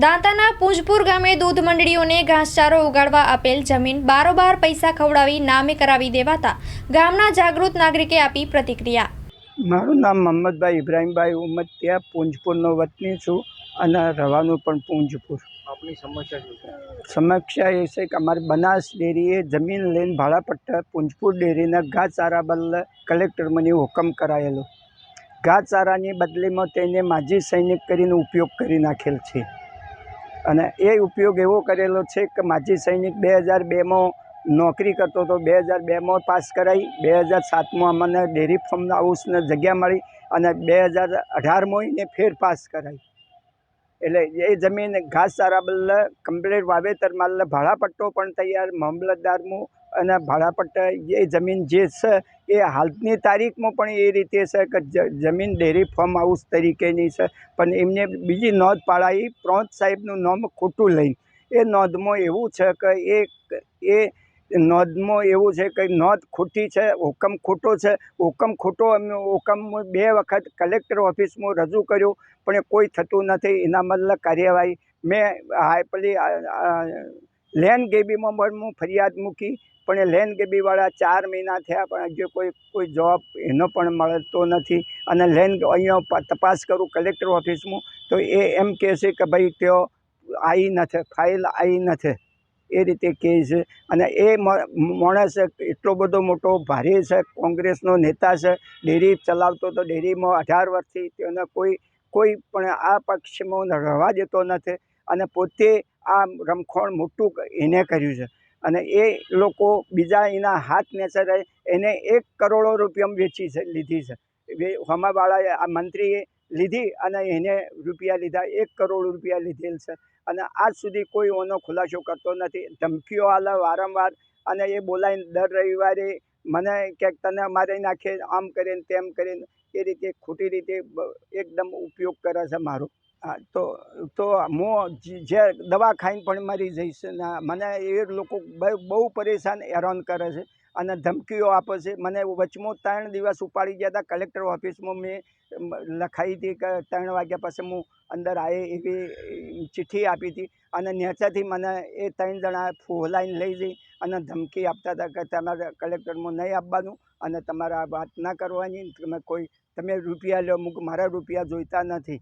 દાંતાના પૂંજપુર ગામે દૂધ મંડળીઓને ઘાસચારો ઉગાડવા આપેલ જમીન બારોબાર પૈસા ખવડાવી નામે કરાવી દેવાતા ગામના જાગૃત નાગરિકે આપી પ્રતિક્રિયા. મારું નામ મોહમ્મદભાઈ ઇબ્રાહીમભાઈ ઉમતિયા પૂંજપુરનો વતની છું અને રહેવાનું પણ પૂંજપુર. આપણી સમસ્યા સમસ્યા એ છે કે અમારી બનાસ ડેરીએ જમીન લઈને ભાડાપટ્ટા પૂંજપુર ડેરીના ઘાસચારા બદલે કલેક્ટર મને હુકમ કરાયેલો. ઘાસચારાની બદલીમાં તેને માજી સૈનિક કરીને ઉપયોગ કરી નાખેલ છે. અને એ ઉપયોગ એવો કરેલો છે કે માજી સૈનિક બે હજાર બેમાં નોકરી કરતો હતો, બે હજાર બેમાં પાસ કરાવી બે હજાર સાતમાં અમને ડેરી ફાર્મ હાઉસને જગ્યા મળી અને બે હજાર અઢારમાં એને ફેર પાસ કરાવી એટલે એ જમીન ઘાસચારા બદલે કમ્પ્લીટ વાવેતર માલ, ભાડાપટ્ટો પણ તૈયાર, મામલતદારનું અને ભાડાપટ્ટા એ જમીન જે છે, એ હાલની તારીખમાં પણ એ રીતે છે કે જમીન ડેરી ફાર્મ હાઉસ તરીકેની છે. પણ એમને બીજી નોંધ પાડાવી પ્રોંત સાહેબનું નામ ખોટું લઈને. એ નોંધમાં એવું છે કે એ એ નોંધમાં એવું છે કે નોંધ ખોટી છે, હુકમ ખોટો છે. હુકમ ખોટો અમે હુકમ બે વખત કલેક્ટર ઓફિસમાં રજૂ કર્યો, પણ કોઈ થતું નથી. એના બદલે કાર્યવાહી મેં આ પેલી લેન્ડ ગેબીમાં પણ હું ફરિયાદ મૂકી. પણ એ લેન્ડ ગેબીવાળા ચાર મહિના થયા પણ હજુ કોઈ કોઈ જવાબ એનો પણ મળતો નથી. અને લેન અહીંયા તપાસ કરું કલેક્ટર ઓફિસમાં, તો એ એમ કહે છે કે ભાઈ તેઓ આવી નથી, ફાઇલ આવી નથી. એ રીતે કહે છે. અને એ માણસ એટલો બધો મોટો ભારે છે, કોંગ્રેસનો નેતા છે, ડેરી ચલાવતો તો ડેરીમાં અઢાર વર્ષથી તેને કોઈ કોઈ પણ આ પક્ષમાં રહેવા દેતો નથી. અને પોતે આ રમખોણ મોટું એને કર્યું છે. અને એ લોકો બીજા એના હાથ નેચર એને એક કરોડો રૂપિયામાં વેચી છે, લીધી છે. હમાવાળાએ આ મંત્રીએ લીધી અને એને રૂપિયા લીધા, એક કરોડ રૂપિયા લીધેલ છે. અને આજ સુધી કોઈ ઓનો ખુલાસો કરતો નથી. ધમકીઓ આલે વારંવાર અને એ બોલાવીને દર રવિવારે મને ક્યાંક તને મારી નાખે, આમ કરીને તેમ કરીને, એ રીતે ખોટી રીતે એકદમ ઉપયોગ કરે છે મારો. હા, તો તો હું જે- દવા ખાઈને પણ મરી જઈશ. ને મને એ લોકો બહુ પરેશાન હેરાન કરે છે અને ધમકીઓ આપે છે. મને વચમાં ત્રણ દિવસ ઉપાડી ગયા હતા કલેક્ટર ઓફિસમાં મેં લખાઈ હતી કે ત્રણ વાગ્યા પછી હું અંદર આવે એવી ચિઠ્ઠી આપી હતી અને નેચાથી મને એ ત્રણ જણા ફોલાઈને લઈ જઈ અને ધમકી આપતા હતા કે તમારે કલેક્ટરમાં નહીં આપવાનું અને તમારે આ વાત ના કરવાની. તમે કોઈ, તમે રૂપિયા લો મારા રૂપિયા જોઈતા નથી.